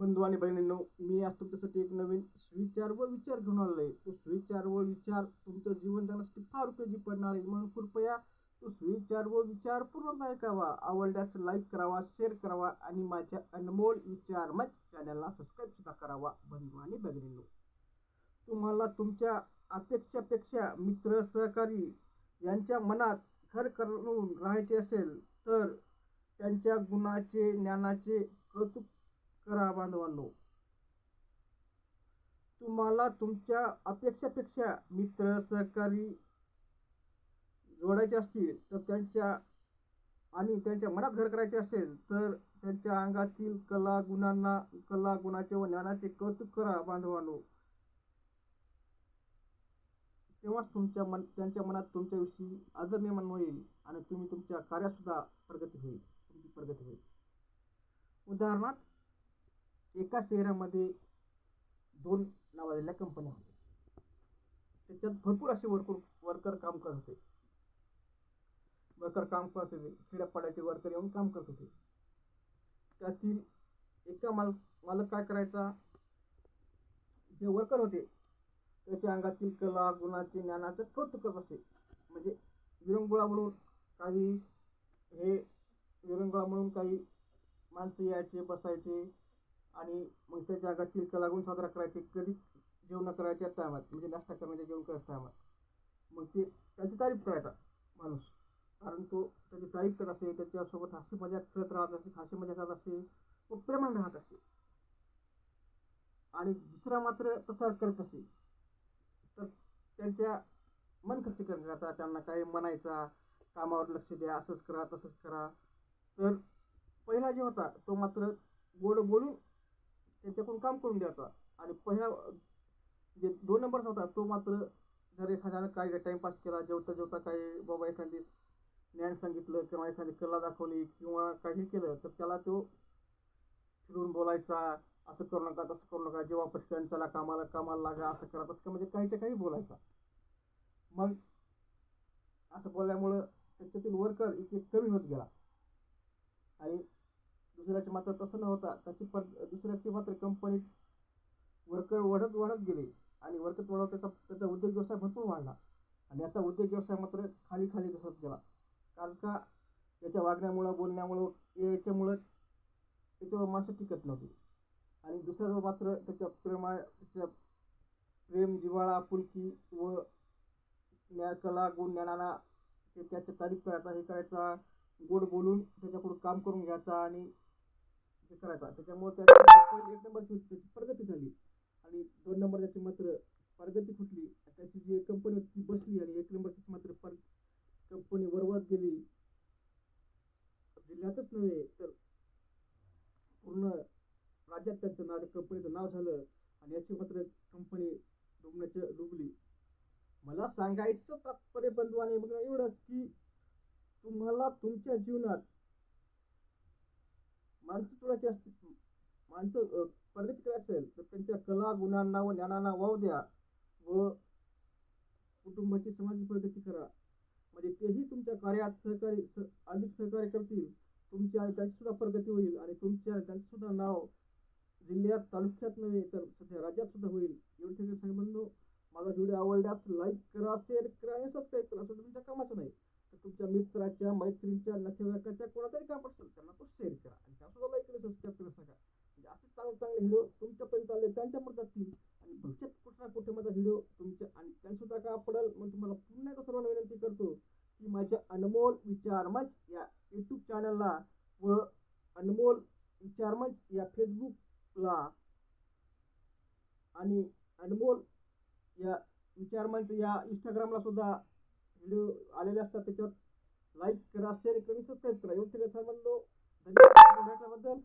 बंधू आणि बहिणींनो मी आज तुमच्यासाठी एक नवीन सुविचार व विचार घेऊन आलेलो आहे तो सुविचार व विचार तुमचं जीवन जगण्यासाठी फार उपयोगी पडणार आहे. म्हणून कृपया तो सुविचार व विचार पूर्ण ऐकावा. आवडल्यास लाईक करावा शेअर करावा आणि माझ्या अनमोल विचार मच चॅनलला सबस्क्राईब सुद्धा करावा बंधू आणि बहिणींनो. तुम्हाला तुमच्या अपेक्षापेक्षा मित्र सहकारी यांच्या मनात घर करून राहायचे असेल तर त्यांच्या गुणाचे ज्ञानाचे कौतुक करा बांधवांनो. तुम्हाला तुमच्या अपेक्षापेक्षा मित्र सहकारी जोडायचे असतील तर त्यांच्या आणि त्यांच्या मनात घर करायचे असेल तर त्यांच्या अंगातील कला गुणांना कला गुणाचे व ज्ञानाचे कौतुक करा बांधवांनो. तेव्हाच तुमच्या मन त्यांच्या मनात तुमच्याविषयी आदर निर्माण होईल आणि तुम्ही तुमच्या कार्यात सुद्धा प्रगती होईल. तुमची प्रगती होईल. उदाहरणार्थ एका शहरामध्ये दोन नावाजलेल्या कंपन्या होत्या. त्याच्यात भरपूर असे वर्कर वर्कर काम करत होते. वर्कर काम करत होते. खेड्यापाड्याचे वर्कर येऊन काम करत होते. त्यातील एका माल मालक काय करायचा? जे वर्कर होते त्याच्या अंगातील कला गुणाचे ज्ञानाचं कौतुक करत असे. म्हणजे विरंगुळा म्हणून काही हे विरंगुळा म्हणून काही माणसं यायचे बसायचे आणि मग त्याच्या अंगातील कलागुण साजरा करायचे कधी जेवण करायच्या टायमात म्हणजे नाश्ता करण्याच्या जेवण करायच्या टायमात मग ते त्याची तारीफ करायचा माणूस. कारण तो त्याची तारीफ करत असे त्याच्यासोबत हास्य मजाक करत राहत असे हास्य मजाक करत असे व प्रेमान राहत असे. आणि दुसरा मात्र तसा करत असे. तर त्यांच्या मन खर्च करण्याचा त्यांना काही म्हणायचा कामावर लक्ष द्या असंच करा तसंच करा. तर पहिला जे होता तो मात्र गोड बोलून त्यांच्याकडून काम करून द्यायचा आणि पहिला जे दोन नंबरचा होता तो मात्र जर एखाद्यानं काय टाईमपास केला जेवता जेवता काही बाबा एखादी ज्ञान सांगितलं किंवा एखादी कला दाखवली किंवा काही केलं तर त्याला तो फिरून बोलायचा असं करू नका तसं करू नका जेव्हा पटकन चला कामाला कामाला लागा असं करा तसं म्हणजे काहीच्या काही बोलायचा. मग असं बोलल्यामुळं त्याच्यातील वर्कर एक एक कमी होत गेला. आणि दुसऱ्याचे मात्र तसं न होता त्याची पर दुसऱ्याची मात्र कंपनीत वर्कर वाढत वाढत गेले. आणि वर्कर वाढत त्याचा त्याचा उद्योग व्यवसाय भरपूर वाढला. आणि याचा उद्योग व्यवसाय मात्र खाली खाली घसरत गेला. कारण का? याच्या वागण्यामुळं बोलण्यामुळं याच्यामुळं त्याच्यावर माणसं टिकत नव्हती. आणि दुसऱ्याजवळ मात्र त्याच्या प्रेमा त्याच्या प्रेम जिव्हाळा आपुलकी व ज्ञा कला गुण ज्ञानाला ते त्याच्या तारीफ करायचा हे करायचा गोड बोलून त्याच्याकडून काम करून घ्यायचा आणि ते करायचा. त्याच्यामुळे त्याची एक नंबरची त्याची प्रगती झाली. आणि दोन नंबर त्याची मात्र प्रगती फुटली त्याची जी कंपनी होती ती बसली आणि एक नंबरची मात्र पर कंपनी वरवत गेली. जिल्ह्यातच नव्हे तर पूर्ण राज्यात त्यांचं नाव कंपनीचं नाव झालं आणि याची मात्र कंपनी डुबण्याच्या डुबली. मला सांगायचं तात्पर्य बंधू आणि मग एवढंच की तुम्हाला तुमच्या जीवनात माणसं तोडायची असतील माणसं प्रगती असेल तर त्यांच्या कला गुणांना व ज्ञानांना वाव द्या व कुटुंबाची समाज प्रगती करा. म्हणजे तेही तुमच्या कार्यात सहकार्य स अधिक सहकार्य करतील. तुमची आणि त्यांची सुद्धा प्रगती होईल आणि तुमच्या आणि त्यांचं सुद्धा नाव जिल्ह्यात तालुक्यात नव्हे तर सध्या राज्यात सुद्धा होईल एवढं ठिकाणी सांगबंधू माझा व्हिडिओ आवडल्यास लाईक करा शेअर करा आणि सबस्क्राईब करा असं तुमच्या कामाचं नाही तर तुमच्या मित्राच्या मैत्रिणीच्या त्यांच्या कोणातरी काम असेल त्यांना तो शेअर करा आणि त्या सुद्धा लाईक सबस्क्राईब करू नका म्हणजे असे चांगले चांगले व्हिडिओ तुमच्यापर्यंत आले त्यांच्यापर्यंत जातील आणि भविष्यात कुठे ना कुठे माझा व्हिडिओ तुमच्या आणि त्यांसुद्धा का पडेल मग तुम्हाला पुन्हा एकदा सर्वांना विनंती करतो की माझ्या अनमोल विचारमंच या यूट्यूब चॅनलला व अनमोल विचारमंच या फेसबुकला आणि अनमोल या विचारमंच या इंस्टाग्रामला सुद्धा व्हिडिओ आलेले असतात त्याच्यावर लाईक करा शेअर करून सबस्क्राईब करा एवढं सगळं सर्वांना धन्यवाद भेटल्याबद्दल